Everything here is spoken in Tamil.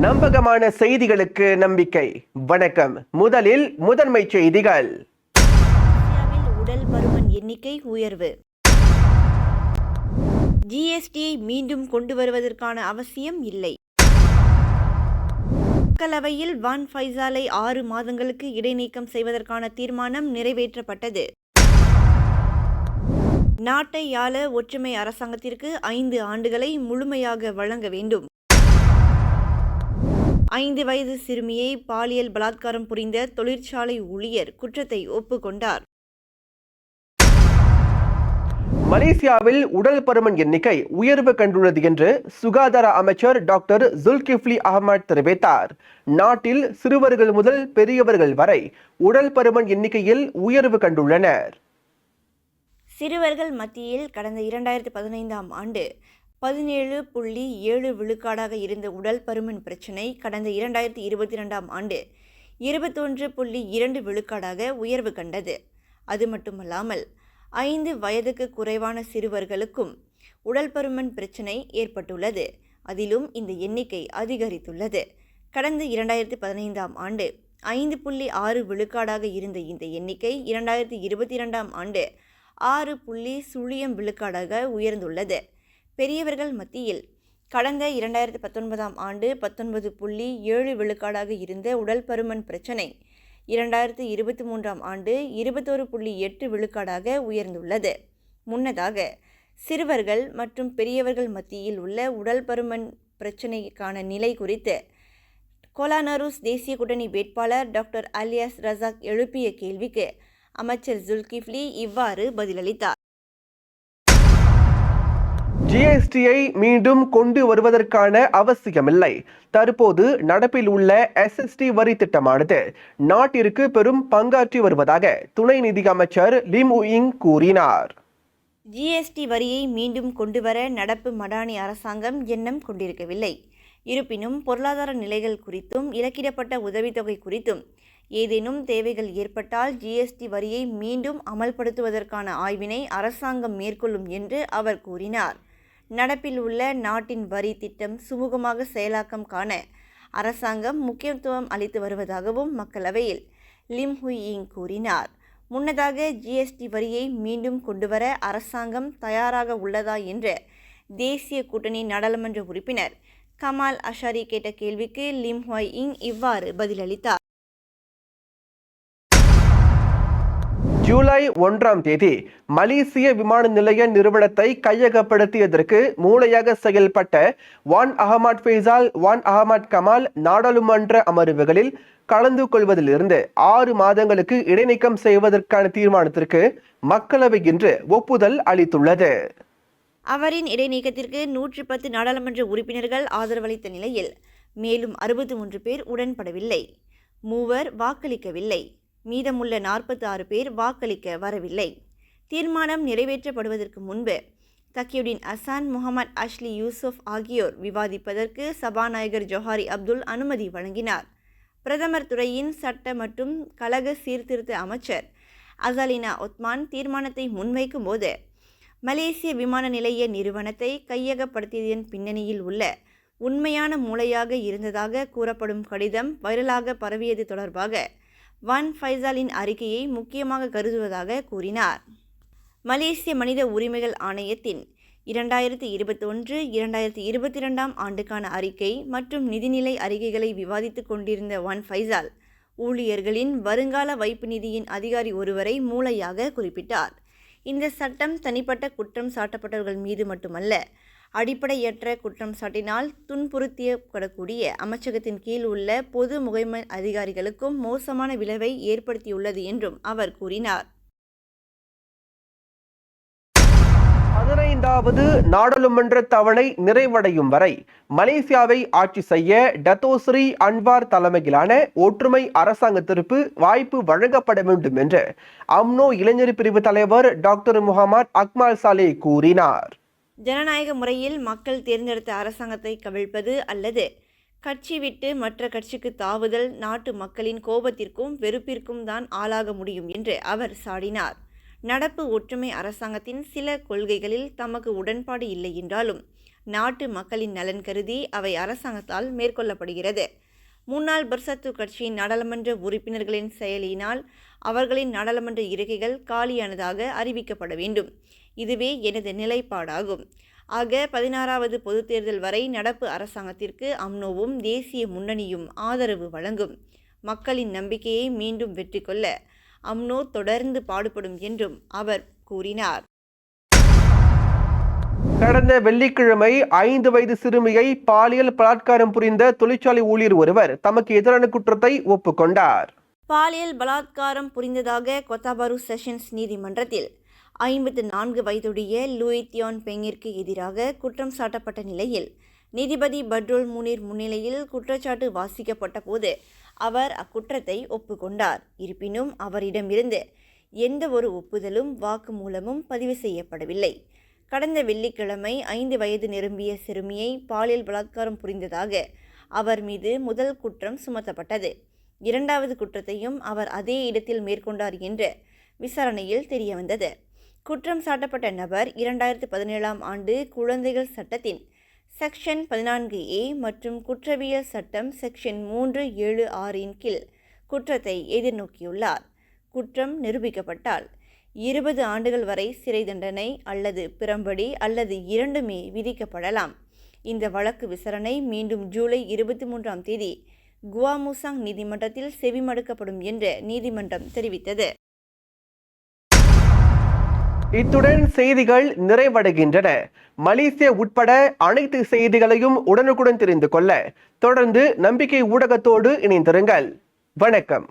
நம்பகமான செய்திகளுக்கு நம்பிக்கை. வணக்கம். முதலில் முதன்மை செய்திகள். இந்தியாவில் உடல் பருமன் எண்ணிக்கை உயர்வு. ஜிஎஸ்டியை மீண்டும் கொண்டு வருவதற்கான அவசியம் இல்லை. மக்களவையில் வான் ஃபைசாலை ஆறு மாதங்களுக்கு இடைநீக்கம் செய்வதற்கான தீர்மானம் நிறைவேற்றப்பட்டது. நாட்டை ஆள ஒற்றுமை அரசாங்கத்திற்கு ஐந்து ஆண்டுகளை முழுமையாக வழங்க வேண்டும். ஐந்து வயது சிறுமியை பாலியல் பலாத்காரம் புரிந்த தொழிற்சாலை ஊழியர் குற்றத்தை ஒப்புக்கொண்டார். மலேசியாவில் உடல் பருமன் எண்ணிக்கை உயர்வு கண்டுள்ளது என்று சுகாதார அமைச்சர் டாக்டர் ஜுல்கிஃப்லி அகமது தெரிவித்தார். நாட்டில் சிறுவர்கள் முதல் பெரியவர்கள் வரை உடல் பருமன் எண்ணிக்கையில் உயர்வு கண்டுள்ளனர். சிறுவர்கள் மத்தியில் கடந்த இரண்டாயிரத்தி பதினைந்தாம் ஆண்டு பதினேழு புள்ளி ஏழு விழுக்காடாக இருந்த உடல் பருமன் பிரச்சினை கடந்த இரண்டாயிரத்தி இருபத்தி ரெண்டாம் ஆண்டு இருபத்தொன்று புள்ளி இரண்டு விழுக்காடாக உயர்வு கண்டது. அது மட்டுமல்லாமல் ஐந்து வயதுக்கு குறைவான சிறுவர்களுக்கும் உடல் பருமன் பிரச்சினை ஏற்பட்டுள்ளது. அதிலும் இந்த எண்ணிக்கை அதிகரித்துள்ளது. கடந்த இரண்டாயிரத்தி பதினைந்தாம் ஆண்டு ஐந்து புள்ளி ஆறு விழுக்காடாக இருந்த இந்த எண்ணிக்கை இரண்டாயிரத்தி இருபத்தி இரண்டாம் ஆண்டு ஆறு புள்ளி சுழியம் விழுக்காடாக உயர்ந்துள்ளது. பெரியவர்கள் மத்தியில் கடந்த இரண்டாயிரத்தி பத்தொன்பதாம் ஆண்டு பத்தொன்பது புள்ளி ஏழு விழுக்காடாக இருந்த உடல் பருமன் பிரச்சினை இரண்டாயிரத்து இருபத்தி மூன்றாம் ஆண்டு இருபத்தோரு புள்ளி எட்டு விழுக்காடாக உயர்ந்துள்ளது. முன்னதாக சிறுவர்கள் மற்றும் பெரியவர்கள் மத்தியில் உள்ள உடல் பருமன் பிரச்சினைக்கான நிலை குறித்து கோலானரூஸ் தேசிய கூட்டணி வேட்பாளர் டாக்டர் அலியாஸ் ரசாக் எழுப்பிய கேள்விக்கு அமைச்சர் ஜுல்கிஃப்லி இவ்வாறு பதிலளித்தார். ஜிஎஸ்டியை மீண்டும் கொண்டு வருவதற்கான அவசியமில்லை. தற்போது நடப்பில் உள்ள எஸ்எஸ்டி வரி திட்டமானது நாட்டிற்கு பெரும் பங்காற்றி வருவதாக துணை நிதி அமைச்சர் லிம் உயிங் கூறினார். ஜிஎஸ்டி வரியை மீண்டும் கொண்டுவர நடப்பு மடானி அரசாங்கம் எண்ணம் கொண்டிருக்கவில்லை. இருப்பினும் பொருளாதார நிலைகள் குறித்தும் இலக்கிடப்பட்ட உதவித்தொகை குறித்தும் ஏதேனும் தேவைகள் ஏற்பட்டால் ஜிஎஸ்டி வரியை மீண்டும் அமல்படுத்துவதற்கான ஆய்வினை அரசாங்கம் மேற்கொள்ளும் என்று அவர் கூறினார். நடப்பில் உள்ள நாட்டின் வரி திட்டம் சுமூகமாக செயலாக்கம் காண அரசாங்கம் முக்கியத்துவம் அளித்து வருவதாகவும் மக்களவையில் லிம் ஹுயிங் கூறினார். முன்னதாக ஜிஎஸ்டி வரியை மீண்டும் கொண்டுவர அரசாங்கம் தயாராக உள்ளதா என்று தேசிய கூட்டணி நாடாளுமன்ற உறுப்பினர் கமால் அஷாரி கேட்ட கேள்விக்கு லிம் ஹொய் இங் இவ்வாறு பதிலளித்தார். ஜூலை ஒன்றாம் தேதி மலேசிய விமான நிலைய நிறுவனத்தை கையகப்படுத்தியதற்கு மூளையாக செயல்பட்ட Wan Ahmad Faisal Wan Ahmad Kamal நாடாளுமன்ற அமர்வுகளில் கலந்து கொள்வதிலிருந்து ஆறு மாதங்களுக்கு இடைநீக்கம் செய்வதற்கான தீர்மானத்திற்கு மக்களவை இன்று ஒப்புதல் அளித்துள்ளது. அவரின் இடைநீக்கத்திற்கு நூற்றி பத்து நாடாளுமன்ற உறுப்பினர்கள் ஆதரவளித்த நிலையில் மேலும் அறுபத்தி மூன்று பேர் உடன்படவில்லை. மூவர் வாக்களிக்கவில்லை. மீதமுள்ள நாற்பத்தி ஆறு பேர் வாக்களிக்க வரவில்லை. தீர்மானம் நிறைவேற்றப்படுவதற்கு முன்பு Takiyuddin Hassan Muhammad Ashley Yusuf ஆகியோர் விவாதிப்பதற்கு சபாநாயகர் ஜொஹாரி அப்துல் அனுமதி வழங்கினார். பிரதமர் துறையின் சட்ட மற்றும் கழக சீர்திருத்த அமைச்சர் அசாலினா ஒத்மான் தீர்மானத்தை முன்வைக்கும் போது மலேசிய விமான நிலைய நிறுவனத்தை கையகப்படுத்தியதன் பின்னணியில் உள்ள உண்மையான மூளையாக இருந்ததாக கூறப்படும் கடிதம் வைரலாக பரவியது தொடர்பாக வான் ஃபைசாலின் அறிக்கையை முக்கியமாக கருதுவதாக கூறினார். மலேசிய மனித உரிமைகள் ஆணையத்தின் இரண்டாயிரத்தி இருபத்தொன்று இரண்டாயிரத்தி இருபத்தி ரெண்டாம் ஆண்டுக்கான அறிக்கை மற்றும் நிதிநிலை அறிக்கைகளை விவாதித்துக் கொண்டிருந்த வான் ஃபைசால் ஊழியர்களின் வருங்கால வைப்பு நிதியின் அதிகாரி ஒருவரை மூளையாக குறிப்பிட்டார். இந்த சட்டம் தனிப்பட்ட குற்றம் சாட்டப்பட்டவர்கள் மீது மட்டுமல்ல அடிப்படையற்ற குற்றம் சாட்டினால் துன்புறுத்தியப்படக்கூடிய அமைச்சகத்தின் கீழ் உள்ள பொது முகைமை அதிகாரிகளுக்கும் மோசமான விளைவை ஏற்படுத்தியுள்ளது என்றும் அவர் கூறினார். பதினைந்தாவது நாடாளுமன்ற தவணை நிறைவடையும் வரை மலேசியாவை ஆட்சி செய்ய டத்தோஸ்ரீ அன்வார் தலைமையிலான ஒற்றுமை அரசாங்கத்திற்கு வாய்ப்பு வழங்கப்பட வேண்டும் என்று அம்னோ இளைஞர் பிரிவு தலைவர் டாக்டர் முகமது அக்மால் சாலே கூறினார். ஜனநாயக முறையில் மக்கள் தேர்ந்தெடுத்த அரசாங்கத்தை கவிழ்ப்பது அல்லது கட்சி விட்டு மற்ற கட்சிக்கு தாவுதல் நாட்டு மக்களின் கோபத்திற்கும் வெறுப்பிற்கும் தான் ஆளாக முடியும் என்று அவர் சாடினார். நடப்பு ஒற்றுமை அரசாங்கத்தின் சில கொள்கைகளில் தமக்கு உடன்பாடு இல்லை என்றாலும் நாட்டு மக்களின் நலன் கருதி அவை அரசாங்கத்தால் மேற்கொள்ளப்படுகிறது. முன்னாள் பர்சத்து கட்சியின் நாடாளுமன்ற உறுப்பினர்களின் செயலினால் அவர்களின் நாடாளுமன்ற இருக்கைகள் காலியானதாக அறிவிக்கப்பட வேண்டும். இதுவே எனது நிலைப்பாடாகும். ஆக பதினாறாவது பொதுத் தேர்தல் வரை நடப்பு அரசாங்கத்திற்கு அம்னோவும் தேசிய முன்னணியும் ஆதரவு வழங்கும். மக்களின் நம்பிக்கையை மீண்டும் வெற்றி கொள்ள அம்னோ தொடர்ந்து பாடுபடும் என்றும் அவர் கூறினார். கடந்த வெள்ளிக்கிழமை ஐந்து வயது சிறுமியை பாலியல் பலாத்காரம் புரிந்த தொழிற்சாலை ஊழியர் ஒருவர் தமக்கு எதிரான குற்றத்தை ஒப்புக்கொண்டார். பாலியல் பலாத்காரம் புரிந்ததாக கொத்தாபரு செஷன்ஸ் நீதிமன்றத்தில். ஐம்பத்து நான்கு வயதுடைய லூயித்தியான் பெங்கிற்கு எதிராக குற்றம் சாட்டப்பட்ட நிலையில் நீதிபதி பட்ரோல் முனீர் முன்னிலையில் குற்றச்சாட்டு வாசிக்கப்பட்ட போது அவர் அக்குற்றத்தை ஒப்புக்கொண்டார். இருப்பினும் அவரிடமிருந்து எந்த ஒரு ஒப்புதலும் வாக்குமூலமும் பதிவு செய்யப்படவில்லை. கடந்த வெள்ளிக்கிழமை ஐந்து வயது நிரம்பிய சிறுமியை பாலியல் பலாத்காரம் புரிந்ததாக அவர் மீது முதல் குற்றம் சுமத்தப்பட்டது. இரண்டாவது குற்றத்தையும் அவர் அதே இடத்தில் மேற்கொண்டார் என்று விசாரணையில் தெரியவந்தது. குற்றம் சாட்டப்பட்ட நபர் இரண்டாயிரத்து பதினேழாம் ஆண்டு குழந்தைகள் சட்டத்தின் செக்ஷன் பதினான்கு ஏ மற்றும் குற்றவியல் சட்டம் செக்ஷன் மூன்று ஏழு ஆறின் கீழ் குற்றத்தை எதிர்நோக்கியுள்ளார். குற்றம் நிரூபிக்கப்பட்டால் இருபது ஆண்டுகள் வரை சிறை தண்டனை அல்லது பிறம்படி அல்லது இரண்டுமே விதிக்கப்படலாம். இந்த வழக்கு விசாரணை மீண்டும் ஜூலை இருபத்தி மூன்றாம் தேதி குவாமுசாங் நீதிமன்றத்தில் செவிமடுக்கப்படும் என்று நீதிமன்றம் தெரிவித்தது. இத்துடன் செய்திகள் நிறைவடைகின்றன. மலேசியா உட்பட அனைத்து செய்திகளையும் உடனுக்குடன் தெரிந்து கொள்ள தொடர்ந்து நம்பிக்கை ஊடகத்தோடு இணைந்திருங்கள். வணக்கம்.